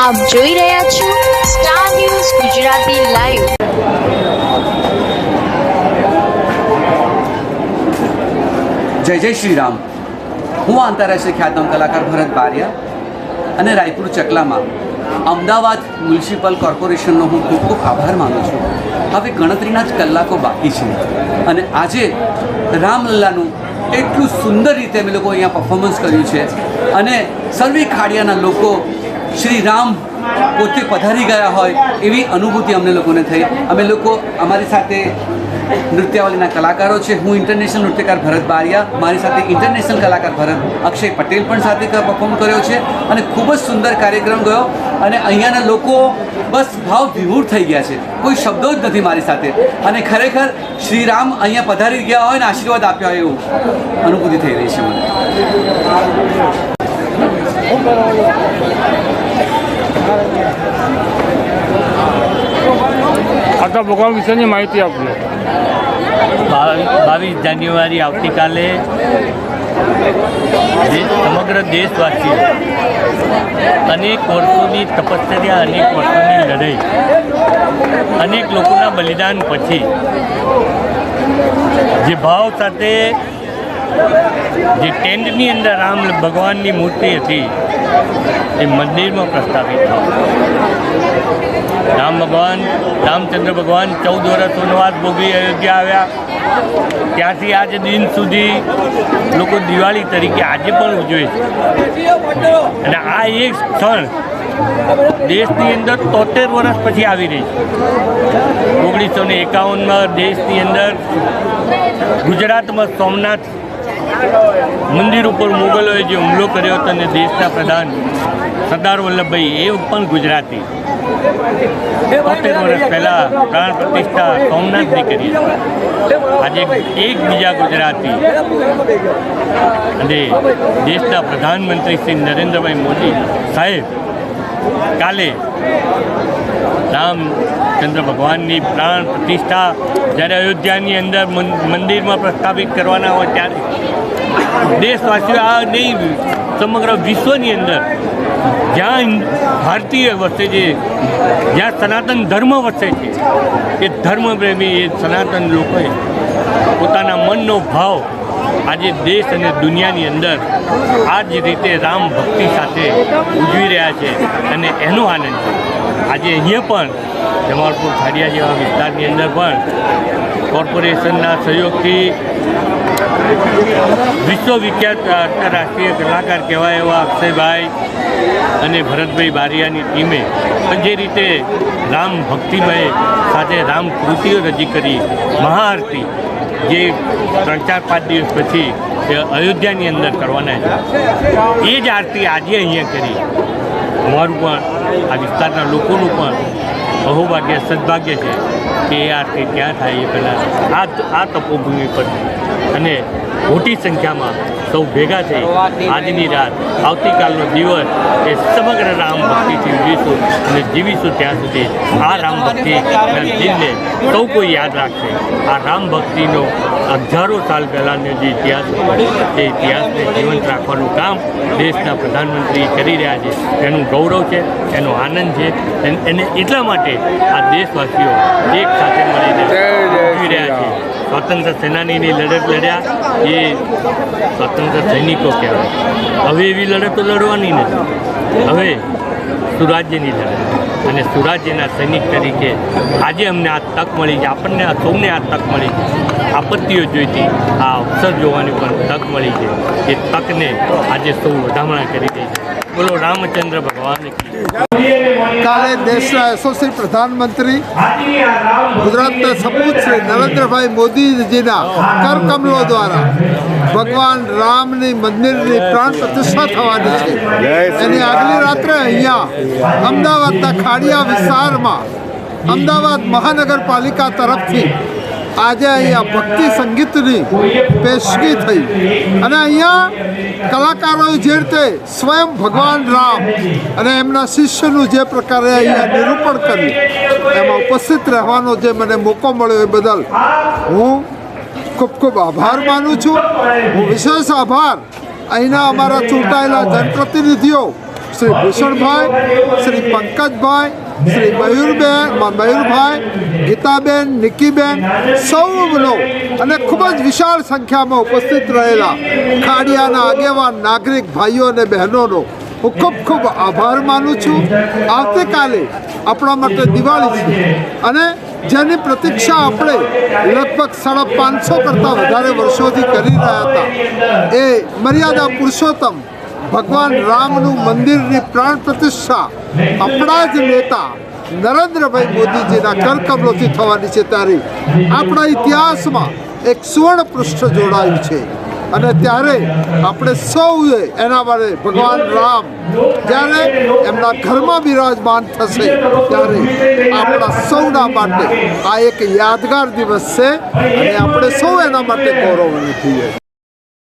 આપ જોઈ રહ્યા છો સ્ટાર ન્યૂઝ ગુજરાતી લાઈવ જય જય શ્રી રામ હું આંતરરાષ્ટ્રીય ખ્યાતનામ કલાકાર ભરત બારિયા અને રાયપુર ચકલામાં અમદાવાદ મ્યુનિસિપલ કોર્પોરેશનનો હું ખૂબ ખૂબ આભાર માનું છું. હવે ગણતરીના જ કલાકો બાકી છે અને આજે રામલલ્લાનું એટલું સુંદર રીતે અમે લોકો અહીંયા પરફોર્મન્સ કર્યું છે અને સર્વે ખાડિયાના લોકો શ્રી રામ પોતે પધારી ગયા હોય એવી અનુભૂતિ અમને લોકોને થઈ. અમે લોકો અમારી સાથે નૃત્યાવલીના કલાકારો છે. હું ઇન્ટરનેશનલ નૃત્યકાર ભરત બારિયા, મારી સાથે ઇન્ટરનેશનલ કલાકાર ભરત અક્ષય પટેલ પણ સાથે પરફોર્મ કર્યો છે અને ખૂબ જ સુંદર કાર્યક્રમ ગયો અને અહીંયાના લોકો બસ ભાવ વિભૂર થઈ ગયા છે. કોઈ શબ્દો જ નથી મારી સાથે. અને ખરેખર શ્રી રામ અહીંયા પધારી ગયા હોય ને આશીર્વાદ આપ્યા હોય એવું અનુભૂતિ થઈ રહી છે મને. આટલા ભગવાન વિશેની માહિતી આપજો. બાવીસ જાન્યુઆરી આવતીકાલે સમગ્ર દેશવાસીઓ અનેક વર્ષોની તપશ્ચર્યા, અનેક વર્ષોની લડાઈ, અનેક લોકોના બલિદાન પછી જે ભાવ સાથે જે ટેન્ટની અંદર રામ ભગવાનની મૂર્તિ હતી, એ મંદિરમાં પ્રસ્થાપિત થઈ. રામ ભગવાન, રામચંદ્ર ભગવાન ચૌદ વર્ષ વનવાસ ભોગવી અયોધ્યા આવ્યા. ત્યાંથી આજ દિન સુધી લોકો દિવાળી તરીકે આજે પણ ઉજવે છે. અને આ એક સ્થળ દેશની અંદર તોતેર વર્ષ પછી આવી રહી છે. ઓગણીસો ને એકાવનમાં દેશની અંદર ગુજરાતમાં સોમનાથ મંદિર ઉપર મુગલોએ જે હુમલો કર્યો હતો અને દેશના પ્રધાન સરદાર વલ્લભભાઈ, એ પણ ગુજરાતી. તોતેર વર્ષ પહેલાં પ્રાણ પ્રતિષ્ઠા સોમનાથની કરી આજે એકબીજા ગુજરાતી. અને દેશના પ્રધાનમંત્રી શ્રી નરેન્દ્રભાઈ મોદી સાહેબ, કાલે રામચંદ્ર ભગવાનની પ્રાણ પ્રતિષ્ઠા જ્યારે અયોધ્યાની અંદર મંદિરમાં પ્રસ્થાપિત કરવાના હોય ત્યારે દેશવાસીઓ આ નહીં, સમગ્ર વિશ્વની અંદર જ્યાં ભારતીય વસે છે, જ્યાં સનાતન ધર્મ વસે છે, એ ધર્મપ્રેમી એ સનાતન લોકોએ પોતાના મનનો ભાવ આજે દેશ અને દુનિયાની અંદર આ જ રીતે રામ ભક્તિ સાથે ઉજવી રહ્યા છે અને એનો આનંદ છે. આજે અહીંયા પણ જમાલપુર ખાડિયા જેવા વિસ્તારની અંદર પણ કોર્પોરેશનના સહયોગથી વિશ્વવિખ્યાત આંતરરાષ્ટ્રીય કલાકાર કહેવાય એવા અક્ષયભાઈ અને ભરતભાઈ બારિયાની ટીમે પણ જે રીતે રામ ભક્તિમય સાથે રામ કૃતિઓ રજી કરી, મહાઆરતી, જે ત્રણ ચાર પાંચ દિવસ પછી અયોધ્યાની અંદર કરવાના છે. એ જ આરતી આજે અહીંયા કરી. અમારું પણ, આ વિસ્તારના લોકોનું પણ અહોભાગ્ય સદભાગ્ય છે કે એ આરતી ત્યાં થાય એ પહેલાં આ આ તપોભૂમિ પર અને મોટી સંખ્યામાં સૌ ભેગા થઈ આજની રાત આવતીકાલનો દિવસ એ સમગ્ર રામ ભક્તિથી ઉજવીશું અને જીવીશું ત્યાં સુધી. આ રામ ભક્તિના દિનને સૌ કોઈ યાદ રાખશે. આ રામ ભક્તિનો હજારો સાલ પહેલાંનો જે ઇતિહાસ તે ઇતિહાસને જીવંત રાખવાનું કામ દેશના પ્રધાનમંત્રી કરી રહ્યા છે. એનું ગૌરવ છે એનો આનંદ છે અને એટલા માટે આ દેશવાસીઓ એક સાથે મળીને રહ્યા છે. સ્વાતંત્ર્ય સેનાનીની લડત લડ્યા, એ સ્વતંત્ર સૈનિકો કહેવાય. હવે એવી લડતો લડવાની નથી. હવે સુરાજ્યની લડત. અને સુરાજ્યના સૈનિક તરીકે આજે અમને આ તક મળી છે. આપણને આ સૌને આ તક મળી છે. આપત્તિઓ જોઈતી આ અવસર જોવાની પણ તક મળી છે. એ તકને આજે સૌ વધામણા કરી રહી છે. બોલો, રામચંદ્ર ભગવાન કાલે દેશના યશસ્વી પ્રધાનમંત્રી ગુજરાતના સપૂત શ્રી નરેન્દ્રભાઈ મોદીજીના કરકમલો દ્વારા ભગવાન રામની મંદિરની પ્રાણ પ્રતિષ્ઠા થવાની છે. એની આગલી રાત્રે અહીંયા અમદાવાદના ખાડિયા વિસ્તારમાં અમદાવાદ મહાનગરપાલિકા તરફથી આજે અહીંયા ભક્તિ સંગીતની પેશગી થઈ. અને અહીંયા કલાકારોએ જે રીતે સ્વયં ભગવાન રામ અને એમના શિષ્યનું જે પ્રકારે અહીંયા નિરૂપણ કર્યું, એમાં ઉપસ્થિત રહેવાનો જે મને મોકો મળ્યો એ બદલ હું ખૂબ ખૂબ આભાર માનું છું. હું વિશેષ આભાર. અહીંના અમારા ચૂંટાયેલા જનપ્રતિનિધિઓ, શ્રી ભૂષણભાઈ, શ્રી પંકજભાઈ શ્રી મયુરબેન મયુરભાઈ, ગીતાબેન, નિકીબેન, સૌનો અને ખૂબ જ વિશાળ સંખ્યામાં ઉપસ્થિત રહેલા ખાડિયાના આગેવાન, નાગરિક ભાઈઓ અને બહેનોનો હું ખૂબ ખૂબ આભાર માનું છું. આવતીકાલે આપણા માટે દિવાળી છે અને જેની પ્રતીક્ષા આપણે લગભગ સાડા પાંચસો કરતાં વધારે વર્ષોથી કરી રહ્યા હતા. એ મર્યાદા પુરુષોત્તમ ભગવાન રામનું મંદિરની પ્રાણ પ્રતિષ્ઠા આપણા જ નેતા નરેન્દ્રભાઈ મોદીજીના કરકમલોથી થવાની છે ત્યારે આપણા ઇતિહાસમાં એક સુવર્ણ પૃષ્ઠ જોડાયું છે. અને ત્યારે આપણે સૌએ એના માટે ભગવાન રામ જ્યારે એમના ઘરમાં બિરાજમાન થશે ત્યારે આપણા સૌના માટે આ એક યાદગાર દિવસ છે અને આપણે સૌ એના માટે ગૌરવ થઈએ